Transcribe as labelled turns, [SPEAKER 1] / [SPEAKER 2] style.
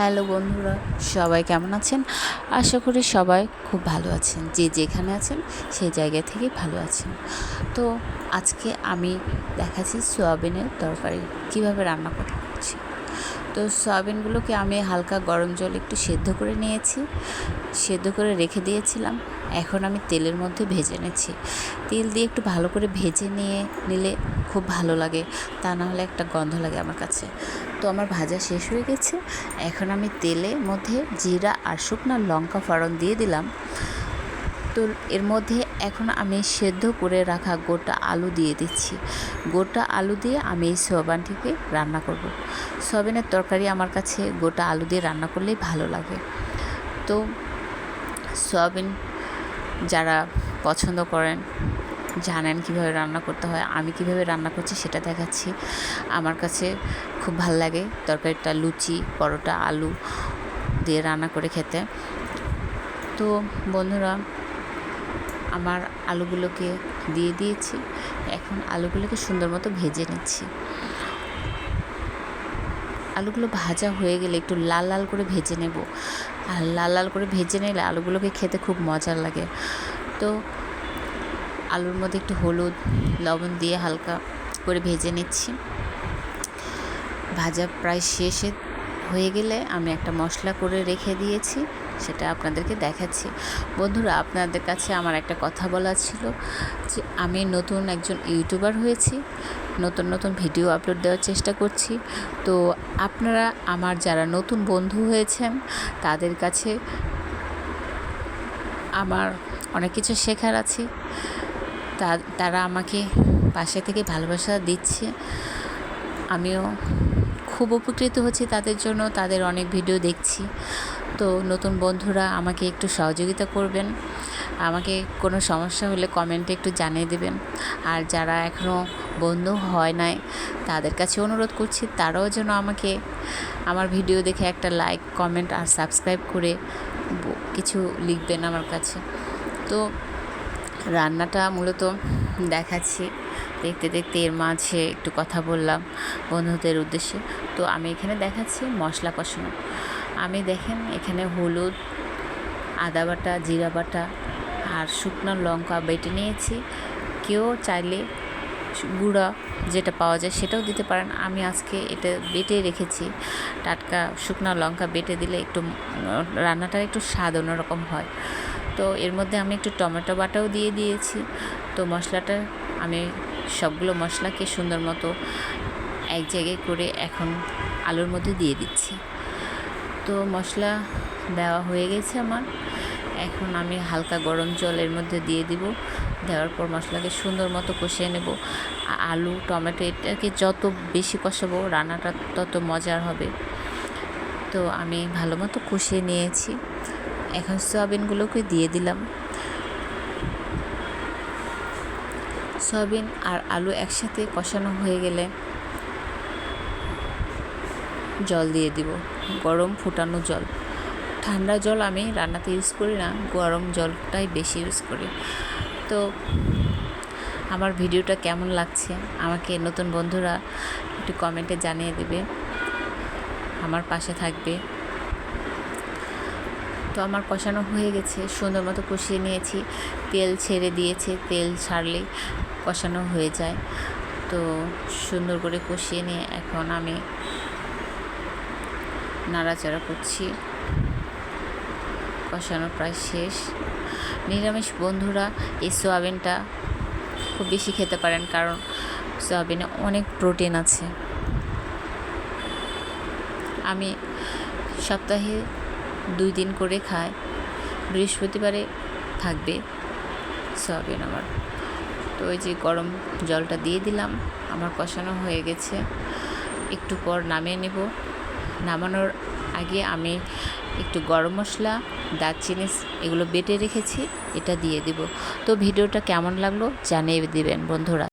[SPEAKER 1] Hello বন্ধুরা, সবাই কেমন আছেন? আশা করি সবাই খুব ভালো আছেন। যে যেখানে আছেন সেই জায়গা থেকে ভালো আছেন। তো আজকে আমি দেখাচ্ছি সোয়াবিনের তরকারি, কীভাবে রান্না করছি তো সয়াবিনগুলোকে আমি হালকা গরম জল একটু সেদ্ধ করে নিয়েছি। সেদ্ধ করে রেখে দিয়েছিলাম। এখন আমি তেলের মধ্যে ভেজে নিচ্ছি। তেল দিয়ে একটু ভালো করে ভেজে নিয়ে নিলে খুব ভালো লাগে। তা না হলে একটা গন্ধ লাগে আমার কাছে। তো আমার ভাজা শেষ হয়ে গেছে। এখন আমি তেলের মধ্যে জিরা আর শুকনো লঙ্কা ফোড়ন দিয়ে দিলাম। তো এর মধ্যে এখন আমি সেদ্ধ করে রাখা গোটা আলু দিয়ে দিচ্ছি। গোটা আলু দিয়ে আমি এই সোয়াবিনটিকে রান্না করব। সোয়াবিনের তরকারি আমার কাছে গোটা আলু দিয়ে রান্না করলেই ভালো লাগে। তো সোয়াবিন যারা পছন্দ করেন জানেন কীভাবে রান্না করতে হয়, আমি কীভাবে রান্না করছি সেটা দেখাচ্ছি। আমার কাছে খুব ভালো লাগে তরকারিটা, লুচি, পরোটা, আলু দিয়ে রান্না করে খেতে। তো বন্ধুরা, আমার আলুগুলোকে দিয়ে দিয়েছি, এখন আলুগুলোকে সুন্দর মতো ভেজে নিচ্ছি। আলুগুলো ভাজা হয়ে গেলে একটু লাল লাল করে ভেজে নেব। আর লাল লাল করে ভেজে নিলে আলুগুলোকে খেতে খুব মজার লাগে। তো আলুর মধ্যে একটু হলুদ, লবণ দিয়ে হালকা করে ভেজে নিচ্ছি। ভাজা প্রায় শেষে হয়ে গেলে আমি একটা মশলা করে রেখে দিয়েছি, সেটা আপনাদেরকে দেখাচ্ছি। বন্ধুরা, আপনাদের কাছে আমার একটা কথা বলা ছিল যে, আমি নতুন একজন ইউটিউবার হয়েছি, নতুন নতুন ভিডিও আপলোড দেওয়ার চেষ্টা করছি। তো আপনারা, আমার যারা নতুন বন্ধু হয়েছেন, তাদের কাছে আমার অনেক কিছু শেখার আছে। তারা আমাকে পাশে থেকে ভালোবাসা দিচ্ছে। আমিও খুব উপকৃত হচ্ছি তাদের জন্য, তাদের অনেক ভিডিও দেখছি। তো নতুন বন্ধুরা আমাকে একটু সহযোগিতা করবেন। আমাকে কোনো সমস্যা হলে কমেন্টে একটু জানিয়ে দেবেন। আর যারা এখনও বন্ধু হয় নাই, তাদের কাছে অনুরোধ করছি, তারাও যেন আমাকে আমার ভিডিও দেখে একটা লাইক, কমেন্ট আর সাবস্ক্রাইব করে কিছু লিখবেন আমার কাছে। তো রান্নাটা মূলত দেখাচ্ছি। দেখতে দেখতে এর মাঝে একটু কথা বললাম বন্ধুদের উদ্দেশ্যে। তো আমি এখানে দেখাচ্ছি মশলা কষানো। আমি দেখেন এখানে হলুদ, আদা বাটা, জিরা বাটা আর শুকনো লঙ্কা বেটে নিয়েছি। কেউ চাইলে গুঁড়া যেটা পাওয়া যায় সেটাও দিতে পারেন। আমি আজকে এটা বেটে রেখেছি। টাটকা শুকনো লঙ্কা বেটে দিলে একটু রান্নাটা একটু স্বাদ অন্যরকম হয়। তো এর মধ্যে আমি একটু টমেটো বাটাও দিয়ে দিয়েছি। তো মশলাটা আমি সবগুলো মশলাকে সুন্দর মতো এক জায়গায় করে এখন আলুর মধ্যে দিয়ে দিচ্ছি। তো মশলা দেওয়া হয়ে গেছে আমার। এখন আমি হালকা গরম জলের মধ্যে দিয়ে দিব। দেওয়ার পর মশলাকে সুন্দর মতো কষিয়ে নেব। আলু, টমেটো এটাকে যত বেশি কষাবো রান্নাটা তত মজার হবে। তো আমি ভালো মতো কষিয়ে নিয়েছি। এখন সয়াবিনগুলোকে দিয়ে দিলাম। সয়াবিন আর আলু একসাথে কষানো হয়ে গেলে জল দিয়ে দিব, গরম ফুটানো জল। ঠান্ডা জল আমি রান্নাতে ইউজ করি না, গরম জলটাই বেশি ইউজ করি। তো আমার ভিডিওটা কেমন লাগছে আমাকে নতুন বন্ধুরা একটু কমেন্টে জানিয়ে দেবে। আমার পাশে থাকবে। তো আমার কষানো হয়ে গেছে। সুন্দর মতো কষিয়ে নিয়েছি। তেল ছেড়ে দিয়েছে। তেল ছাড়লেই কষানো হয়ে যায়। তো সুন্দর করে কষিয়ে নিয়ে এখন আমি নাড়াচাড়া করছি। কষানো প্রায় শেষ। নিরামিষ বন্ধুরা, এই সোয়াবিনটা খুব বেশি খেতে পারেন কারণ সোয়াবিনে অনেক প্রোটিন আছে। আমি সপ্তাহে দুই দিন করে খায়। বৃহস্পতিবারে থাকবে সোয়াবিন আমার। তো ওই যে গরম জলটা দিয়ে দিলাম, আমার কষানো হয়ে গেছে। একটু পর নামিয়ে নেব। নামানোর আগে আমি একটু গরম মশলা, দারচিনি, এগুলো বেটে রেখেছি, এটা দিয়ে দিব। তো ভিডিওটা কেমন লাগল জানিয়ে দেবেন বন্ধুরা।